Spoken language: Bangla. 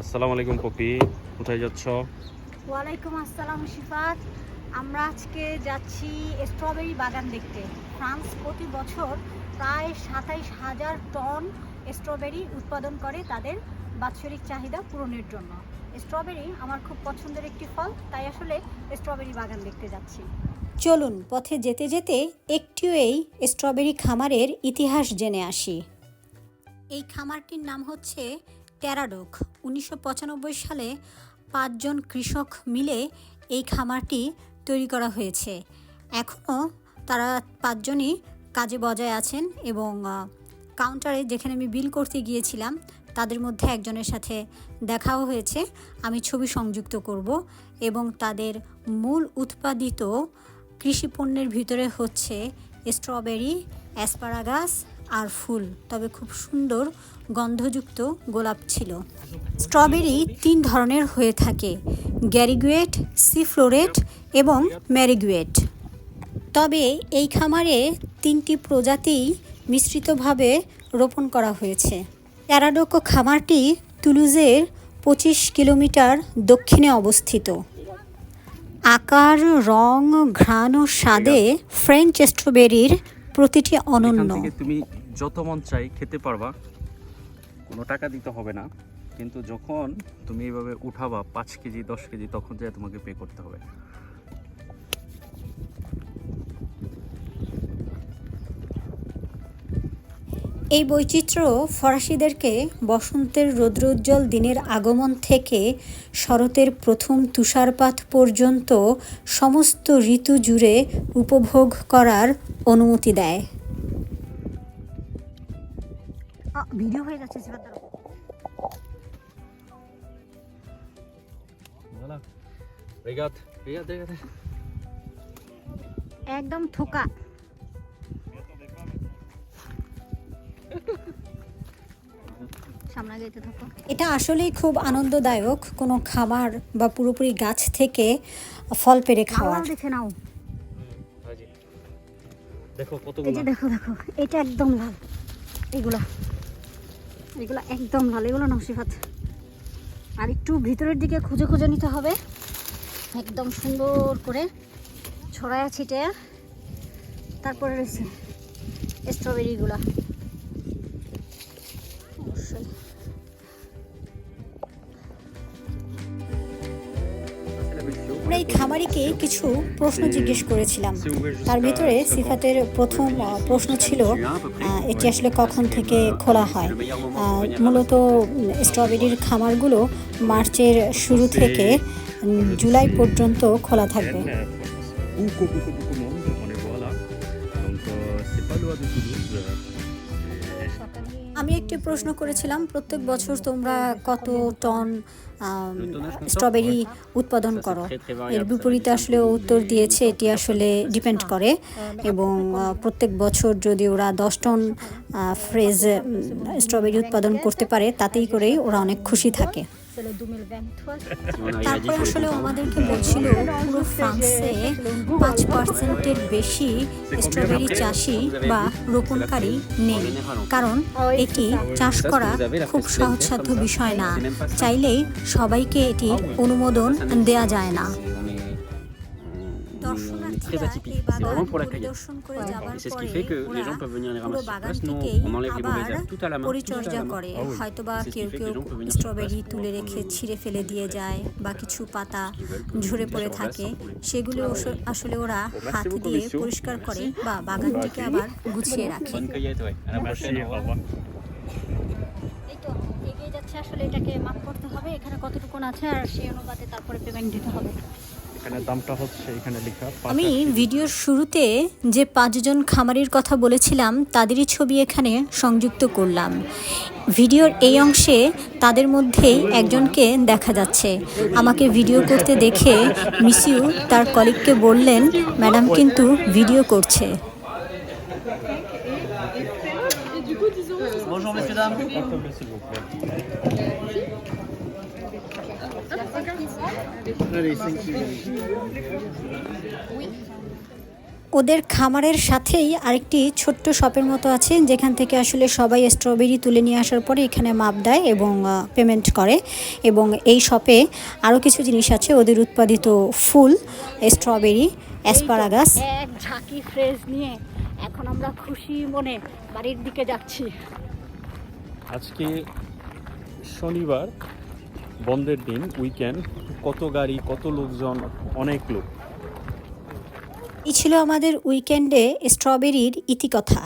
আসসালামু আলাইকুম পপি। কোথায় যাচ্ছ? ওয়ালাইকুম আসসালাম শিফাত। আমরা আজকে যাচ্ছি স্ট্রবেরি বাগান দেখতে। ফ্রান্স প্রতি বছর প্রায় সাতাইশ হাজার টন স্ট্রবেরি উৎপাদন করে তাদের বাৎসরিক চাহিদা পূরণের জন্য। স্ট্রবেরি আমার খুব পছন্দের একটি ফল তাই আসলে স্ট্রবেরি বাগান দেখতে যাচ্ছি। চলুন পথে যেতে যেতে একটিও এই স্ট্রবেরি খামারের ইতিহাস জেনে আসি। এই খামারটির নাম হচ্ছে টেরাডোক উনিশশো সালে পাঁচজন কৃষক মিলে এই খামারটি তৈরি করা হয়েছে। এখনও তারা পাঁচজনই কাজে বজায় আছেন এবং কাউন্টারে যেখানে আমি বিল করতে গিয়েছিলাম, তাদের মধ্যে একজনের সাথে দেখাও হয়েছে। আমি ছবি সংযুক্ত করব এবং তাদের মূল উৎপাদিত কৃষি পণ্যের ভিতরে হচ্ছে স্ট্রবেরি অ্যাসপারাগাস আর ফুল, তবে খুব সুন্দর গন্ধযুক্ত গোলাপ ছিল। স্ট্রবেরি তিন ধরনের হয়ে থাকে, গ্যারিগুয়েট, সিফ্লোরেট এবং ম্যারিগুয়েট। তবে এই খামারে তিনটি প্রজাতি মিশ্রিতভাবে রোপণ করা হয়েছে। প্যারাডোকো খামারটি তুলুজের পঁচিশ কিলোমিটার দক্ষিণে অবস্থিত। আকার, রং, ঘ্রাণ ও স্বাদে ফ্রেঞ্চ স্ট্রবেরির প্রতিটি অনন্য। তুমি যত মন চাই খেতে পারবা, কোনো টাকা দিতে হবে না। কিন্তু যখন তুমি এইভাবে উঠাবা, পাঁচ কেজি, দশ কেজি, তখন যায় তোমাকে পে করতে হবে। এই বৈচিত্র্য ফরাসিদেরকে বসন্তের রৌদ্রোজ্জ্বল দিনের আগমন থেকে শরতের প্রথম তুষারপাত পর্যন্ত সমস্ত ঋতু জুড়ে উপভোগ করার অনুমতি দেয়। ভিডিও হয়ে যাচ্ছে একদম থোকা। সামনে যেতে থাকো। এটা আসলেই খুব আনন্দদায়ক কোনো খাবার বা পুরোপুরি গাছ থেকে ফল পেরে খাওয়ার। দেখে নাও। দেখো এই যে দেখো দেখো এটা একদম লাল। এগুলা এগুলা একদম লাল এগুলো নসিফাত আর একটু ভিতরের দিকে খুঁজে খুঁজে নিতে হবে। একদম সুন্দর করে ছড়ায়া ছিটে তারপরে রয়েছে স্ট্রবেরিগুলা আমরা এই খামারিকে কিছু প্রশ্ন জিজ্ঞেস করেছিলাম। তার ভিতরে সিফাতের প্রথম প্রশ্ন ছিল এটি আসলে কখন থেকে খোলা হয়? মূলত, স্ট্রবেরির খামারগুলো মার্চের শুরু থেকে জুলাই পর্যন্ত খোলা থাকবে. আমি একটি প্রশ্ন করেছিলাম প্রত্যেক বছর তোমরা কত টন স্ট্রবেরি উৎপাদন করো? এর বিপরীতে আসলে উত্তর দিয়েছে এটি আসলে ডিপেন্ড করে। এবং প্রত্যেক বছর যদি ওরা দশ টন ফ্রেজ স্ট্রবেরি উৎপাদন করতে পারে তাতেই করেই ওরা অনেক খুশি থাকে। তারপরে আসলে আমাদেরকে বলছিল পুরো ফ্রান্সে পাঁচ পার্সেন্টের বেশি স্ট্রবেরি চাষি বা রোপণকারী নেই। কারণ এটি চাষ করা খুব সহজসাধ্য বিষয় না। চাইলেই সবাইকে এটির অনুমোদন দেয়া যায় না। দর্শনার্থীরা এই বাগান vraiment pour l'accueillir. Et c'est ce qui fait que les gens peuvent venir les ramasser sur place. Nous, on enlève les mauvaises herbes tout à la main. পরিচর্যা করে Ah C'est ce qui কেউ fait que কেউ les gens peuvent venir sur strawberry তুলে pour রেখে prendre ছিঁড়ে ফেলে দিয়ে যায় বা কিছু পাতা ঝরে পড়ে থাকে. সেগুলো আসলে ওরা হাত দিয়ে পরিষ্কার করে বা বাগানটিকে আবার গুছিয়ে রাখে এগিয়ে যাচ্ছে আসলে এটাকে মাপ করতে হবে এখানে কতটুকুন আছে আর সেই অনুপাতে তারপরে পেমেন্ট দিতে হবে এখানে দামটা হচ্ছে এখানে লেখা আমি ভিডিওর শুরুতে যে পাঁচজন খামারির কথা বলেছিলাম তাদেরই ছবি এখানে সংযুক্ত করলাম। ভিডিওর এই অংশে তাদের মধ্যেই একজনকে দেখা যাচ্ছে। আমাকে ভিডিও করতে দেখে মিসিউ তার কলিগকে বললেন ম্যাডাম কিন্তু ভিডিও করছে। Bonjour, messieurs, dames. ওদের খামারের সাথেই আরেকটি ছোট্ট শপের মতো আছে যেখান থেকে আসলে সবাই স্ট্রবেরি তুলে নিয়ে আসার পরে এখানে মাপ দেয় এবং পেমেন্ট করে। এবং এই শপে আরও কিছু জিনিস আছে ওদের উৎপাদিত ফুল স্ট্রবেরি অ্যাসপারাগাস এক ঝাঁকি ফ্রেশ নিয়ে এখন আমরা খুশি মনে বাড়ির দিকে যাচ্ছি। আজকে শনিবার বন্ধের দিন উইকেন্ড কত গাড়ি, কত লোকজন, অনেক লোক। এই ছিল আমাদের উইকেন্ডে স্ট্রবেরির ইতিকথা।